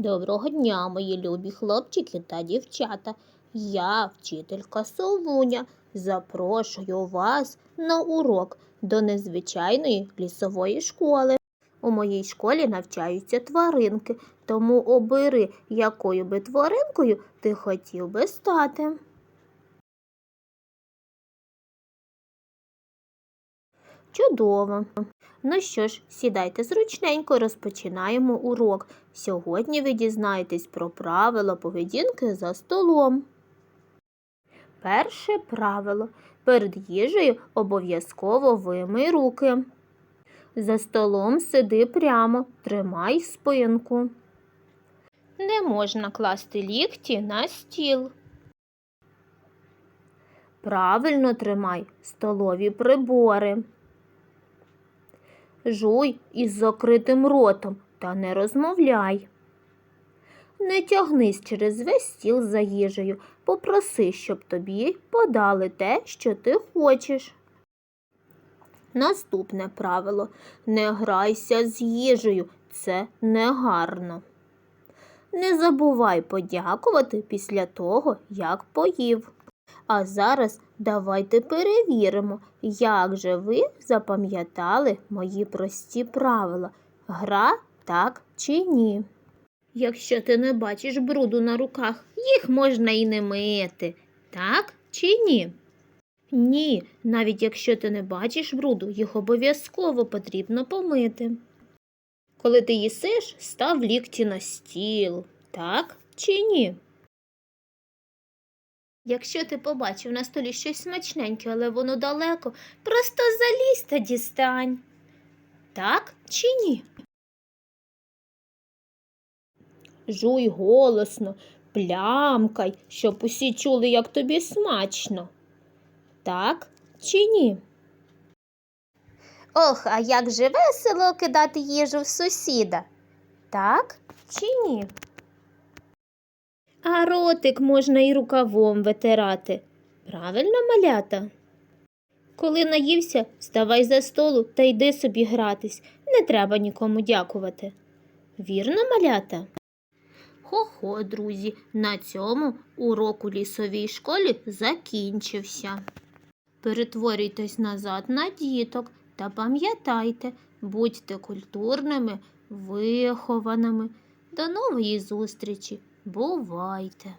Доброго дня, мої любі хлопчики та дівчата. Я, вчителька Совуня, запрошую вас на урок до незвичайної лісової школи. У моїй школі навчаються тваринки, тому обери, якою би тваринкою ти хотів би стати. Чудово. Ну що ж, сідайте зручненько, розпочинаємо урок. Сьогодні ви дізнаєтесь про правила поведінки за столом. Перше правило. Перед їжею обов'язково вимий руки. За столом сиди прямо, тримай спинку. Не можна класти лікті на стіл. Правильно тримай столові прибори. Жуй із закритим ротом та не розмовляй. Не тягнись через весь стіл за їжею, попроси, щоб тобі подали те, що ти хочеш. Наступне правило не грайся з їжею, це негарно. Не забувай подякувати після того, як поїв. А зараз давайте перевіримо, як же ви запам'ятали мої прості правила. Гра так чи ні? Якщо ти не бачиш бруду на руках, їх можна і не мити. Так чи ні? Ні, навіть якщо ти не бачиш бруду, їх обов'язково потрібно помити. Коли ти їсиш, став лікті на стіл. Так чи ні? Якщо ти побачив на столі щось смачненьке, але воно далеко, просто залізь та дістань. Так чи ні? Жуй голосно, плямкай, щоб усі чули, як тобі смачно. Так чи ні? Ох, а як же весело кидати їжу в сусіда. Так чи ні? А ротик можна і рукавом витирати. Правильно, малята? Коли наївся, вставай за столу та йди собі гратись. Не треба нікому дякувати. Вірно, малята? Хо-хо, друзі, на цьому урок у лісовій школі закінчився. Перетворюйтесь назад на діток та пам'ятайте, будьте культурними, вихованими. До нової зустрічі! Бувайте!